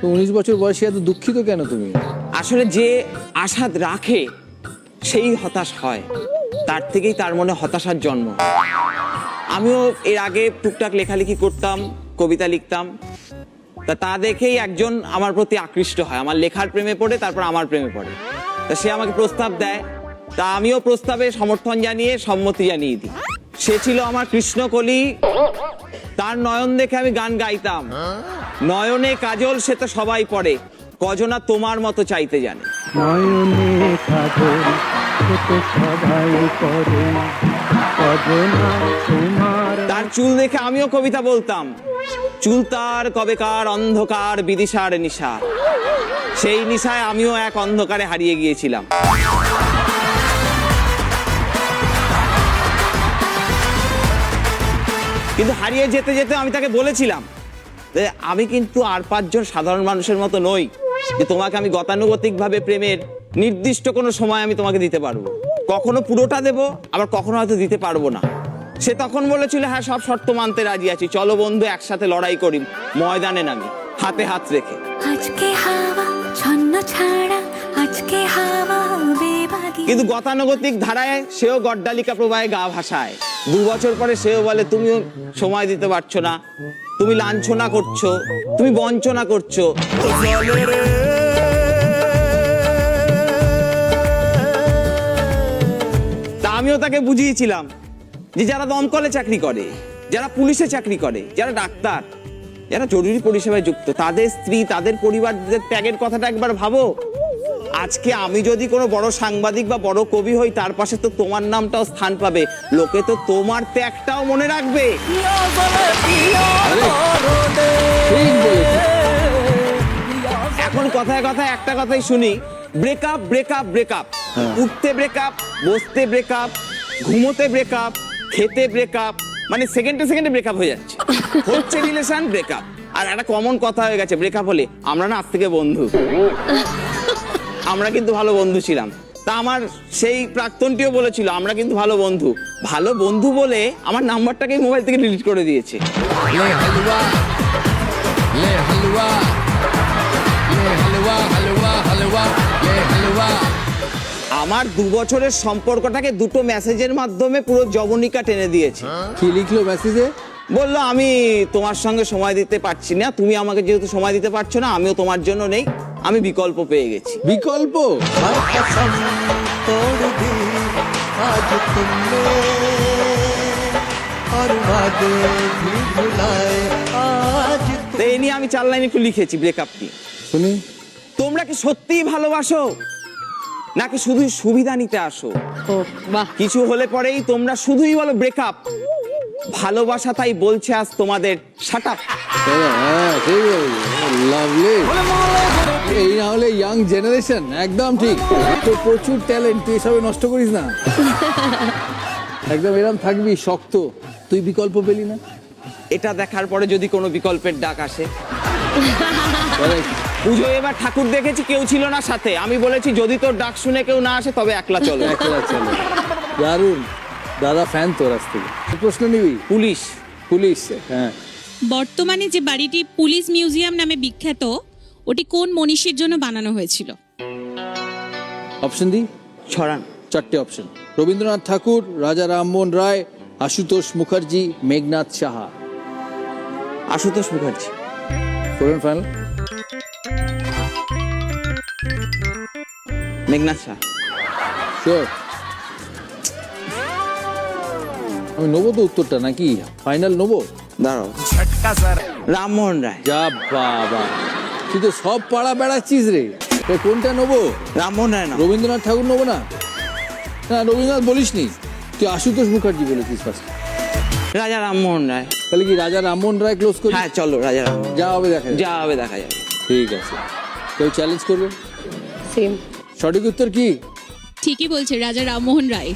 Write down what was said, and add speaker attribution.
Speaker 1: তো উনিশ বছর বয়সে এত দুঃখিত কেন তুমি?
Speaker 2: আসলে যে আশা রাখে, সেই হতাশ হয়। তার থেকেই তার মনে হতাশার জন্ম। আমিও এর আগে টুকটাক লেখালেখি করতাম, কবিতা লিখতাম। তা তা দেখেই একজন আমার প্রতি আকৃষ্ট হয়। আমার লেখার প্রেমে পড়ে, তারপর আমার প্রেমে পড়ে। তা সে আমাকে প্রস্তাব দেয়। তা আমিও প্রস্তাবে সমর্থন জানিয়ে সম্মতি জানিয়ে দিই। সে ছিল আমার কৃষ্ণকলি। তার নয়ন দেখে আমি গান গাইতাম। নয়নে কাজল সে তো সবাই পড়ে। কজনা তোমার মতো চাইতে জানে।
Speaker 3: নয়নে কাজল সে তো সবাই করে অজনা তোমার
Speaker 2: তার চুল দেখে আমিও কবিতা বলতাম। চুল তার কবেকার অন্ধকার বিদিশার নিশা সেই নিশায় আমিও এক অন্ধকারে হারিয়ে গিয়েছিলাম। কিন্তু হারিয়ে যেতে যেতে আমি তাকে বলেছিলাম যে আমি কিন্তু আর পাঁচজন সাধারণ মানুষের মতো নই যে তোমাকে আমি গতানুগতিক ভাবে প্রেমের নির্দিষ্ট কোনো সময় আমি তোমাকে দিতে পারব। কখনো পুরোটা দেব আবার কখনো হয়তো দিতে পারব না। সে তখন বলেছিল হ্যাঁ সব শর্ত মানতে রাজি আছি। চলো বন্ধু একসাথে লড়াই করি ময়দানে নামি হাতে হাত রেখে।
Speaker 4: আজকে হাওয়া ছন্ন ছাড়া আজকে হাওয়া
Speaker 2: কিন্তু গতানুগতিক ধারায় সেও গড্ডালিকা প্রবাহে গা ভাসায়। দু বছর পরে সেও বলে, তুমিও সময় দিতে পারছ না। তুমি লাঞ্ছনা করছ। তুমি বঞ্চনা করছ। তা আমিও তাকে বুঝিয়েছিলাম যে যারা দমকলে চাকরি করে, যারা পুলিশে চাকরি করে, যারা ডাক্তার, যারা জরুরি পরিষেবায় যুক্ত, তাদের স্ত্রী, তাদের পরিবারদের ত্যাগের কথাটা একবার ভাবো। আজকে আমি যদি কোনো বড় সাংবাদিক বা বড় কবি হই তার পাশে তো তোমার নামটাও স্থান পাবে। লোকে তো তোমার ত্যাগটাও মনে রাখবে। এখন কথায় কথায় একটা কথাই শুনি ব্রেকআপ ব্রেকআপ ব্রেকআপ উঠতে ব্রেকআপ বসতে ব্রেকআপ ঘুমোতে ব্রেকআপ খেতে ব্রেকআপ মানে সেকেন্ডে সেকেন্ডে ব্রেকআপ হয়ে যাচ্ছে। হচ্ছে রিলেশন ব্রেকআপ আর একটা কমন কথা হয়ে গেছে ব্রেকআপ হলে। আমরা না আজ থেকে বন্ধু। আমরা কিন্তু ভালো বন্ধু ছিলাম। তা আমার সেই প্রাক্তনটিও বলেছিল আমরা কিন্তু ভালো বন্ধু। ভালো বন্ধু বলে আমার নাম্বারটাকে মোবাইল থেকে ডিলিট করে দিয়েছে। আমার দু বছরের সম্পর্কটাকে দুটো মেসেজের মাধ্যমে পুরো জবনিকা টেনে দিয়েছে।
Speaker 1: কি লিখলো মেসেজে?
Speaker 2: বলল আমি তোমার সঙ্গে সময় দিতে পারছি না তুমি আমাকে যেহেতু সময় দিতে পারছ না আমিও তোমার জন্য নেই। আমি বিকল্প পেয়ে গেছি।
Speaker 1: বিকল্প?
Speaker 2: এই নিয়ে আমি চার লাইন একটু লিখেছি ব্রেকআপ নিয়ে।
Speaker 1: শুনি।
Speaker 2: তোমরা কি সত্যিই ভালোবাসো? নাকি শুধুই সুবিধা নিতে আসো? কিছু হলে পরেই তোমরা শুধুই বলো ব্রেকআপ ভালোবাসা তাই বলছে আজ তোমাদের। শাট আপ
Speaker 1: হ্যাঁ লাভলি এই না হলে ইয়াং জেনারেশন একদম ঠিক। তো প্রচুর ট্যালেন্ট তুই এসবে নষ্ট করিস না। একদম এরম থাকবি শক্ত। তুই বিকল্প পেলি না।
Speaker 2: এটা দেখার পরে যদি কোনো বিকল্পের ডাক আসে। পুজো এবার ঠাকুর দেখেছি কেউ ছিল না সাথে। আমি বলেছি যদি তোর ডাক শুনে কেউ না আসে তবে একলা চলো।
Speaker 1: একলা চলো। দারুণ। দাদা ফ্যান তোর আজ থেকে। প্রশ্ন নিবি?
Speaker 2: পুলিশ
Speaker 1: পুলিশ হ্যাঁ।
Speaker 5: বর্তমানে যে বাড়িটি পুলিশ মিউজিয়াম নামে বিখ্যাত ওটি কোন মনীষীর জন্য বানানো হয়েছিল?
Speaker 1: অপশন দি?
Speaker 2: ছড়ান।
Speaker 1: চারটে অপশন রবীন্দ্রনাথ ঠাকুর রাজা রামমোহন রায় আশুতোষ মুখার্জি মেঘনাথ সাহা।
Speaker 2: আশুতোষ মুখার্জি।
Speaker 1: ফোরেন ফাইনাল
Speaker 2: মেঘনাথ সাহা।
Speaker 1: শিওর আমি নেব তো উত্তরটা নাকি? ফাইনাল নেব?
Speaker 2: দাঁড়াও। রামমোহন রায়।
Speaker 1: যা বাবা। তুই তো সব পাড়া বেড়াচ্ছিস রে। তা কোনটা নেব?
Speaker 2: রামমোহন রায় না।
Speaker 1: রবীন্দ্রনাথ ঠাকুর নেব না? না রবীন্দ্রনাথ বলিসনি। তুই আশুতোষ মুখার্জি বলেছিস ফার্স্ট
Speaker 2: রাজা রামমোহন রায়।
Speaker 1: তাহলে কি রাজা রামমোহন রায় ক্লোজ করি?
Speaker 2: হ্যাঁ চলো রাজা রাম
Speaker 1: যা হবে দেখা
Speaker 2: যা হবে দেখা যাবে।
Speaker 1: ঠিক আছে। কেউ চ্যালেঞ্জ করবে?
Speaker 6: সেম
Speaker 1: সঠিক উত্তর কি?
Speaker 5: ঠিকই বলছে রাজা রামমোহন রায়।